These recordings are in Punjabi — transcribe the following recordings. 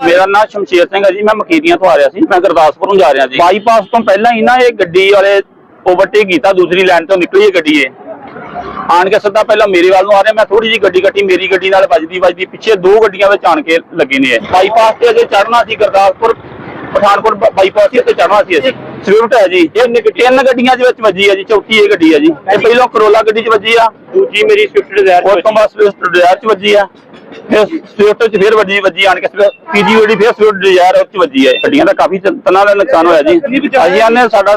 ਮੇਰਾ ਨਾਮ ਸ਼ਮਸ਼ੇਰ ਸਿੰਘ ਹੈ ਜੀ ਮੈਂ ਮਕੀਰੀਆਂ ਤੋਂ ਆ ਰਿਹਾ ਸੀ ਮੈਂ ਗੁਰਦਾਸਪੁਰ ਨੂੰ ਜਾ ਰਿਹਾ ਜੀ। ਬਾਈਪਾਸ ਤੋਂ ਪਹਿਲਾਂ ਹੀ ਨਾ ਇਹ ਗੱਡੀ ਵਾਲੇ ਓਵਰਟੇਕ ਕੀਤਾ ਦੂਸਰੀ ਲਾਈਨ ਤੋਂ ਨਿਕਲੀ ਇਹ ਗੱਡੀ ਇਹ। ਆਣ ਕੇ ਸਿੱਧਾ ਪਹਿਲਾਂ ਮੇਰੇ ਵੱਲ ਨੂੰ ਆ ਰਿਹਾ ਮੈਂ ਥੋੜੀ ਜਿਹੀ ਗੱਡੀ ਕੱਟੀ ਮੇਰੀ ਗੱਡੀ ਨਾਲ ਵੱਜਦੀ ਵੱਜਦੀ ਪਿੱਛੇ ਦੋ ਗੱਡੀਆਂ ਵਿੱਚ ਆਣ ਕੇ ਲੱਗੇ ਨੇ ਇਹ। ਬਾਈਪਾਸ ਤੇ ਅਜੇ ਚੜਨਾ ਸੀ ਗੁਰਦਾਸਪੁਰ ਪਠਾਨਕੋਟ ਬਾਈਪਾਸ ਤੇ ਉੱਤੇ ਚੜਨਾ ਸੀ ਅਸੀਂ ਸਵਿਫਟ ਹੈ ਜੀ ਇਹ ਨਿਕ- ਤਿੰਨ ਗੱਡੀਆਂ ਦੇ ਵਿੱਚ ਵੱਜੀ ਹੈ ਜੀ ਚੌਥੀ ਇਹ ਗੱਡੀ ਹੈ ਜੀ। ਇਹ ਪਹਿਲਾਂ ਕਰੋਲਾ ਗੱਡੀ 'ਚ ਵੱਜੀ ਆ। ਦੂਜੀ ਮੇਰੀ ਸਵਿਫਟ ਡਿਜ਼ਾਇਰ ਉਸ ਤੋਂ ਬਾਅਦ ਸਵਿਫਟ ਡਿਜ਼ਾਇਰ 'ਚ ਵੱਜੀ ਆ। ਫਿਰ ਸਵਿਫਟ 'ਚ ਫਿਰ ਵੱਜੀ ਵੱਜੀ ਆਣ ਕੇ ਪੀਜੀ ਗੱਡੀ ਫਿਰ ਸਵਿਫਟ ਡਿਜ਼ਾਇਰ ਉਹ 'ਚ ਵੱਜੀ ਹੈ ਗੱਡੀਆਂ ਦਾ ਕਾਫੀ ਤਨਾਂ ਦਾ ਨੁਕਸਾਨ ਹੋਇਆ ਜੀ। ਅਸੀਂ ਆਨੇ ਸਾਡਾ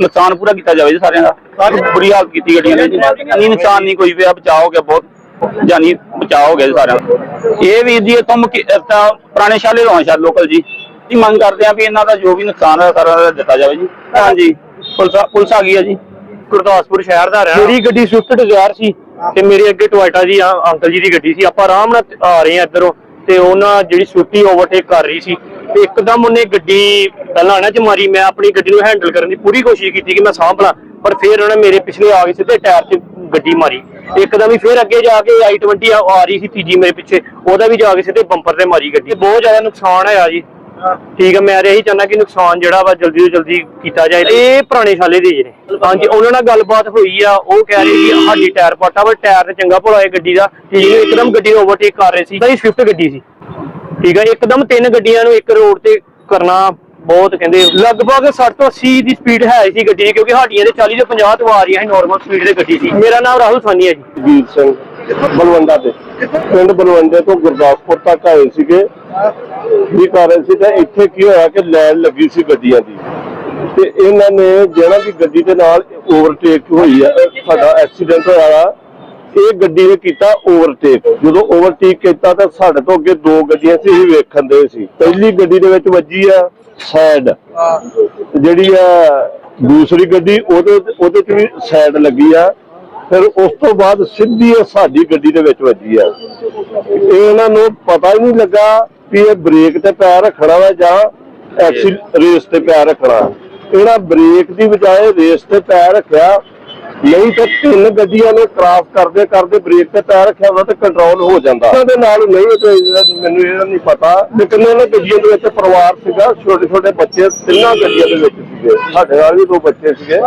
ਨੁਕਸਾਨ ਪੂਰਾ ਕੀਤਾ ਜਾਵੇ ਜੀ ਸਾਰਿਆਂ ਦਾ। ਸਾਰੀ ਬੁਰੀ ਹਾਲਤ ਕੀਤੀ ਗੱਡੀਆਂ ਦੀ ਜੀ। ਨਹੀਂ ਨੁਕਸਾਨ ਨਹੀਂ ਕੋਈ ਪਿਆ ਬਚਾਅ ਹੋ ਗਿਆ ਬਹੁਤ। ਜਾਨੀ ਬਚਾਅ ਹੋ ਗਿਆ ਜੀ ਸਾਰਿਆਂ ਦਾ। ਇਹ ਵੀਰ ਜੀ ਇੱਥੋਂ ਪੁਰਾਣੇ ਸ਼ਾਲੇ ਤੋਂ ਸ਼ਾਲ ਲੋਕਲ ਜੀ। ਅਸੀਂ ਮੰਗ ਕਰਦੇ ਆ ਵੀ ਇਹਨਾਂ ਦਾ ਜੋ ਵੀ ਨੁਕਸਾਨ ਹੋਇਆ ਸਾਰਾ ਦਾ ਦਿੱਤਾ ਜਾਵੇ ਜੀ। ਹਾਂਜੀ ਪੁਲਿਸ ਆ- ਪੁਲਿਸ ਆ ਗਈ ਹੈ ਜੀ। ਗੁਰਦਾਸਪੁਰ ਸ਼ਹਿਰ ਦਾ ਰਿਹਾ ਮੇਰੀ ਗੱਡੀ ਸਵਿਫਟ ਡਿਜ਼ਾਇਰ ਸੀ ਤੇ ਮੇਰੇ ਅੱਗੇ ਟੋਇਟਾ ਜੀ ਅੰਕਲ ਜੀ ਦੀ ਗੱਡੀ ਸੀ। ਆਪਾਂ ਆਰਾਮ ਨਾਲ ਆ ਰਹੇ ਆ ਇੱਧਰੋਂ ਤੇ ਉਹਨਾਂ ਜਿਹੜੀ ਸਵਿਫਟੀ ਓਵਰਟੇਕ ਕਰ ਰਹੀ ਸੀ। ਤੇ ਇੱਕਦਮ ਉਹਨੇ ਗੱਡੀ ਪਹਿਲਾਂ ਨਾ ਚ ਮਾਰੀ ਮੈਂ ਆਪਣੀ ਗੱਡੀ ਨੂੰ ਹੈਂਡਲ ਕਰਨ ਦੀ ਪੂਰੀ ਕੋਸ਼ਿਸ਼ ਕੀਤੀ ਕਿ ਮੈਂ ਸਾਂਭ ਲਾਂ, ਪਰ ਫਿਰ ਉਹਨੇ ਮੇਰੇ ਪਿਛਲੇ ਆ ਕੇ ਸਿੱਧੇ ਟਾਇਰ 'ਚ ਗੱਡੀ ਮਾਰੀ। ਇੱਕਦਮ ਹੀ ਫਿਰ ਅੱਗੇ ਜਾ ਕੇ i20 ਆ ਆ ਰਹੀ ਸੀ ਤੀਜੀ ਮੇਰੇ ਪਿੱਛੇ, ਉਹਦਾ ਵੀ ਜਾ ਕੇ ਸਿੱਧੇ ਬੰਪਰ ਤੇ ਮਾਰੀ ਗੱਡੀ। ਬਹੁਤ ਜ਼ਿਆਦਾ ਨੁਕਸਾਨ ਹੋਇਆ ਜੀ। ਠੀਕ ਹੈ ਮੈਂ ਇਹੀ ਚਾਹੁੰਦਾ ਕਿ ਨੁਕਸਾਨ ਜਿਹੜਾ ਵਾ ਜਲਦੀ ਤੋਂ ਜਲਦੀ ਕੀਤਾ ਜਾਏ। ਇਹ ਪੁਰਾਣੇ ਸਾਲੇ ਦੇ ਜਿਹੜੇ ਹਾਂਜੀ ਉਹਨਾਂ ਨਾਲ ਗੱਲਬਾਤ ਹੋਈ ਆ ਉਹ ਕਹਿ ਰਹੇ ਕਿ ਸਾਡੀ ਟਾਇਰ ਪਾਟਾ ਵਾ ਟਾਇਰ ਤੇ ਚੰਗਾ ਭਲਾ ਹੈ ਗੱਡੀ ਦਾ। ਤੇ ਜਿਹਨੂੰ ਇੱਕਦਮ ਗੱਡੀ ਓਵਰਟੇਕ ਕਰ ਰਹੇ ਸੀ ਤਾਂ ਇਹ ਸਵਿਫਟ ਗੱਡੀ ਸੀ। ਠੀਕ ਹੈ ਇੱਕਦਮ ਤਿੰਨ ਗੱਡੀਆਂ ਨੂੰ ਇੱਕ ਰੋਡ ਤੇ ਕਰਨਾ ਬਹੁਤ ਕਹਿੰਦੇ ਲਗਭਗ 60 ਤੋਂ 80 ਦੀ ਸਪੀਡ ਹੈ ਸੀ ਗੱਡੀ ਦੀ ਕਿਉਂਕਿ ਸਾਡੀਆਂ ਤੇ 40 ਤੋਂ 50 ਤੋਂ ਆ ਰਹੀਆਂ ਸੀ ਨਾਰਮਲ ਸਪੀਡ ਦੇ ਗੱਡੀ ਸੀ। ਮੇਰਾ ਨਾਮ ਰਾਹੁਲ ਸਾਨੀ ਹੈ ਜੀ। ਵੀਰ ਸਿੰਘ। ਬਲਵੰਡਾ ਦੇ ਪਿੰਡ ਬਲਵੰਡੇ ਤੋਂ ਗੁਰਦਾਸਪੁਰ ਤੱਕ ਆਏ ਸੀਗੇ। ਵੀ ਕਰ ਰਹੇ ਸੀ ਤੇ ਇੱਥੇ ਕੀ ਹੋਇਆ ਕਿ ਲਾਈਨ ਲੱਗੀ ਸੀ ਗੱਡੀਆਂ ਦੀ। ਤੇ ਇਹਨਾਂ ਨੇ ਜਿਹੜਾ ਵੀ ਗੱਡੀ ਦੇ ਨਾਲ ਓਵਰਟੇਕ ਹੋਈ ਹੈ ਸਾਡਾ ਐਕਸੀਡੈਂਟ ਹੋਇਆ ਇਹ ਗੱਡੀ ਨੇ ਕੀਤਾ ਓਵਰਟੇਕ ਜਦੋਂ ਓਵਰਟੇਕ ਕੀਤਾ ਤਾਂ ਸਾਡੇ ਤੋਂ ਅੱਗੇ ਦੋ ਗੱਡੀਆਂ ਸੀ ਇਹ ਵੇਖਣ ਦੇ ਸੀ। ਪਹਿਲੀ ਗੱਡੀ ਦੇ ਵਿੱਚ ਵੱਜੀ ਆ ਸਾਈਡ ਜਿਹੜੀ ਆ ਦੂਸਰੀ ਗੱਡੀ ਉਹਦੇ ਉਹਦੇ ਚ ਵੀ ਸਾਈਡ ਲੱਗੀ ਆ। ਫਿਰ ਉਸ ਤੋਂ ਬਾਅਦ ਸਿੱਧੀ ਇਹ ਸਾਡੀ ਗੱਡੀ ਦੇ ਵਿੱਚ ਵੱਜੀ ਆ। ਇਹ ਇਹਨਾਂ ਨੂੰ ਪਤਾ ਹੀ ਨਹੀਂ ਲੱਗਾ ਵੀ ਇਹ ਬ੍ਰੇਕ ਤੇ ਪੈਰ ਰੱਖਣਾ ਵਾ ਜਾਂ ਐਕਸੀ ਰੇਸ ਤੇ ਪੈਰ ਰੱਖਣਾ। ਇਹਨਾਂ ਬ੍ਰੇਕ ਦੀ ਬਜਾਏ ਰੇਸ ਤੇ ਪੈਰ ਰੱਖਿਆ। ਨਹੀਂ ਤਾਂ ਤਿੰਨ ਗੱਡੀਆਂ ਨੇ ਕ੍ਰਾਸ ਕਰਦੇ ਕਰਦੇ ਬ੍ਰੇਕ ਤੇ ਪੈਰ ਰੱਖਿਆ ਹੁੰਦਾ ਤੇ ਕੰਟਰੋਲ ਹੋ ਜਾਂਦਾ। ਉਹਨਾਂ ਦੇ ਨਾਲ ਨਹੀਂ ਤੇ ਮੈਨੂੰ ਇਹਦਾ ਨਹੀਂ ਪਤਾ। ਲੇਕਿਨ ਇਹਨਾਂ ਗੱਡੀਆਂ ਦੇ ਵਿੱਚ ਪਰਿਵਾਰ ਸੀਗਾ, ਛੋਟੇ ਛੋਟੇ ਬੱਚੇ, ਤਿੰਨਾਂ ਗੱਡੀਆਂ ਦੇ ਵਿੱਚ ਸੀਗੇ। ਸਾਡੇ ਨਾਲ ਵੀ ਦੋ ਬੱਚੇ ਸੀਗੇ।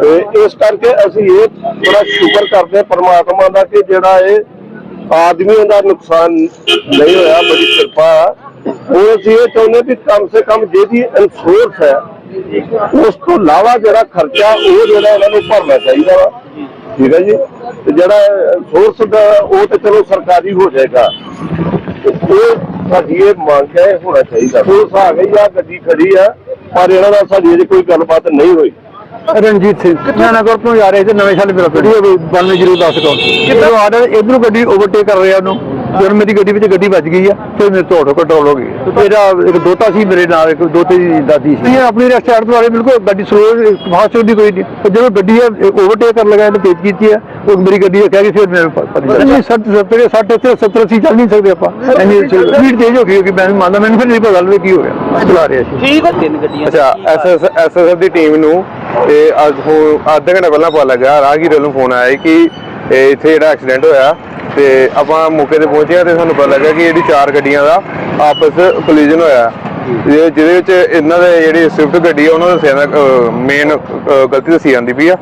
ਤੇ ਇਸ ਕਰਕੇ ਅਸੀਂ ਇਹ ਬੜਾ ਸ਼ੁਕਰ ਕਰਦੇ ਹਾਂ ਪਰਮਾਤਮਾ ਦਾ ਕਿ ਜਿਹੜਾ ਇਹ ਆਦਮੀਆਂ ਦਾ ਨੁਕਸਾਨ ਨਹੀਂ ਹੋਇਆ, ਬੜੀ ਕਿਰਪਾ ਉਹ ਅਸੀਂ ਇਹ ਚਾਹੁੰਦੇ ਵੀ ਕਮ ਸੇ ਕਮ ਜਿਹਦੀ ਇਨਸ਼ੋਰੈਂਸ ਹੈ ਉਸ ਤੋਂ ਇਲਾਵਾ ਜਿਹੜਾ ਖਰਚਾ ਉਹ ਜਿਹੜਾ ਇਹਨਾਂ ਨੂੰ ਭਰਨਾ ਚਾਹੀਦਾ ਵਾ। ਠੀਕ ਹੈ ਜੀ? ਤੇ ਜਿਹੜਾ ਸੋਰਸ ਦਾ ਉਹ ਤੇ ਚਲੋ ਸਰਕਾਰੀ ਹੋ ਜਾਏਗਾ। ਉਹ ਸਾਡੀ ਇਹ ਮੰਗ ਹੈ ਹੋਣਾ ਚਾਹੀਦਾ। ਪੁਲਿਸ ਆ ਗਈ ਆ ਗੱਡੀ ਖੜੀ ਆ ਪਰ ਇਹਨਾਂ ਨਾਲ ਸਾਡੀ ਅਜੇ ਕੋਈ ਗੱਲਬਾਤ ਨਹੀਂ ਹੋਈ। ਰਣਜੀਤ ਸਿੰਘ ਮੈਂ ਨਗਰ ਤੋਂ ਜਾ ਰਿਹਾ ਸੀ ਨਵੇਂ ਸਾਲ ਮੇਰਾ ਗੱਡੀ 9210 ਤੋਂ ਕਿੱਧਰੋਂ ਆ ਰਿਹਾ ਇਧਰੋਂ ਗੱਡੀ ਓਵਰਟੇਕ ਕਰ ਰਿਹਾ ਉਹਨੂੰ। ਜਦੋਂ ਮੇਰੀ ਗੱਡੀ ਵਿੱਚ ਗੱਡੀ ਵੱਜ ਗਈ ਆ ਤੇ ਮੇਰੇ ਤੋਂ ਆਟੋ ਕੰਟਰੋਲ ਹੋ ਗਈ। ਮੇਰਾ ਇੱਕ ਦੋਤਾ ਸੀ ਮੇਰੇ ਨਾਲ ਇੱਕ ਦੋਤੇ ਦੀ ਦਾਦੀ ਸੀ। ਇਹ ਆਪਣੀ ਰਸਟਾਰਟ ਤੋਂ ਆ ਰਹੇ ਬਿਲਕੁਲ ਗੱਡੀ ਸਲੋ ਫਾਸਟ ਦੀ ਕੋਈ ਨਹੀਂ। ਪਰ ਜਦੋਂ ਗੱਡੀ ਓਵਰਟੇਕ ਕਰਨ ਲੱਗਾ ਇਹਨੇ ਤੇਜ਼ ਕੀਤੀ ਆ ਉਹ ਮੇਰੀ ਗੱਡੀ ਕਹਿ ਗਈ ਫਿਰ ਮੇਰੇ ਪਤਾ ਨਹੀਂ 60 70 60 ਤੇ 70 80 ਚੱਲ ਨਹੀਂ ਸਕਦੇ ਆਪਾਂ। ਇੰਨੀ ਸਪੀਡ ਤੇਜ਼ ਹੋ ਗਈ ਕਿ ਮੈਂ ਮੰਨਦਾ ਮੈਨੂੰ ਫਿਰ ਨਹੀਂ ਪਤਾ ਲੱਗੇ ਕੀ ਹੋ ਗਿਆ। ਚਲਾ ਰਿਹਾ ਸੀ। ਠੀਕ ਹੈ ਤਿੰਨ ਗੱਡੀਆਂ ਅੱਛਾ ਐਸਐਸ ਐਸਐਸਐਫ ਦੀ ਟੀਮ ਨੂੰ ਤੇ ਅੱਜ ਹੁਣ ਅੱਧਾ ਘੰਟਾ ਪਹਿਲਾਂ ਪਤਾ ਲੱਗਾ ਰਾਹਗੀਰ ਨੂੰ ਫੋਨ ਆਇਆ ਕਿ ਇਹ ਇੱਥੇ ਜਿਹੜਾ ਐਕਸੀਡੈਂਟ ਹੋਇਆ ਤੇ ਆਪਾਂ ਮੌਕੇ ਤੇ ਪਹੁੰਚੇ ਤੇ ਸਾਨੂੰ ਪਤਾ ਲੱਗਾ ਕਿ ਜਿਹੜੀ ਚਾਰ ਗੱਡੀਆਂ ਦਾ ਆਪਸ ਕੋਲੀਜਨ ਹੋਇਆ। ਜਿਹਦੇ ਜਿਹਦੇ ਵਿੱਚ ਇਹਨਾਂ ਦੇ ਜਿਹੜੀ ਸਵਿਫਟ ਗੱਡੀ ਆ ਉਹਨਾਂ ਦਾ ਦੱਸਿਆ ਮੇਨ ਗਲਤੀ ਦੱਸੀ ਜਾਂਦੀ ਪਈ ਆ।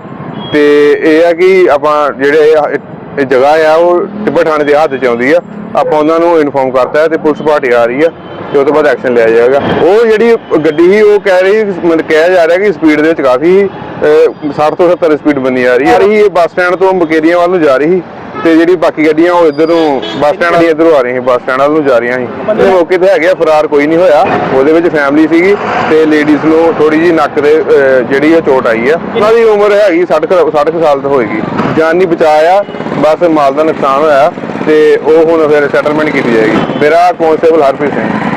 ਤੇ ਇਹ ਆ ਕਿ ਆਪਾਂ ਜਿਹੜੇ ਇਹ- ਇਹ ਜਗ੍ਹਾ ਆ ਉਹ ਟਿੱਬਾ ਥਾਣੇ ਦੇ ਹੱਥ ਚ ਆਉਂਦੀ ਆ। ਆਪਾਂ ਉਹਨਾਂ ਨੂੰ ਇਨਫੋਰਮ ਕਰਤਾ ਤੇ ਪੁਲਿਸ ਪਾਰਟੀ ਆ ਰਹੀ ਆ ਤੇ ਉਹ ਤੋਂ ਬਾਅਦ ਐਕਸ਼ਨ ਲਿਆ ਜਾਏਗਾ। ਉਹ ਜਿਹੜੀ ਗੱਡੀ ਸੀ ਉਹ ਕਹਿ ਰਹੀ ਮਤਲਬ ਕਿਹਾ ਜਾ ਰਿਹਾ ਕਿ ਸਪੀਡ ਦੇ ਵਿੱਚ ਕਾਫੀ ਅਹ, 60 ਤੋਂ 70 ਸਪੀਡ ਬੰਨੀ ਆ। ਰਹੀ ਹੈ ਇਹ ਬੱਸ ਸਟੈਂਡ ਤੋਂ ਮਕੇਰੀਆਂ ਵੱਲ ਨੂੰ ਜਾ ਰਹੀ ਸੀ। ਤੇ ਜਿਹੜੀ ਬਾਕੀ ਗੱਡੀਆਂ ਉਹ ਇਧਰੋਂ ਬੱਸ ਸਟੈਂਡ ਵਾਲੀ ਇਧਰੋਂ ਆ ਰਹੀਆਂ ਸੀ ਬੱਸ ਸਟੈਂਡ ਵੱਲ ਨੂੰ ਜਾ ਰਹੀਆਂ ਸੀ। ਮੌਕੇ ਤੇ ਹੈਗੇ ਆ, ਫਰਾਰ ਕੋਈ ਨਹੀਂ ਹੋਇਆ। ਉਹਦੇ ਵਿੱਚ ਫੈਮਿਲੀ ਸੀਗੀ ਤੇ ਲੇਡੀਜ਼ ਨੂੰ ਥੋੜੀ ਜੀ ਨੱਕ ਦੇ ਅਹ, ਜਿਹੜੀ ਆ ਚੋਟ ਆਈ ਆ। ਉਹਨਾਂ ਦੀ ਉਮਰ ਹੈਗੀ 60 ਕੁ- 60 ਕੁ ਸਾਲ ਤੋਂ ਹੋਏਗੀ। ਜਾਨ ਨਹੀਂ ਬਚਾਇਆ ਬਸ ਮਾਲ ਦਾ ਨੁਕਸਾਨ ਹੋਇਆ ਤੇ ਉਹ ਹੁਣ ਫਿਰ ਸੈਟਲਮੈਂਟ ਕੀਤੀ ਜਾਏਗੀ। ਮੇਰਾ ਕਨਸਟੇਬਲ ਹਰਪ੍ਰੀਤ ਸਿੰਘ।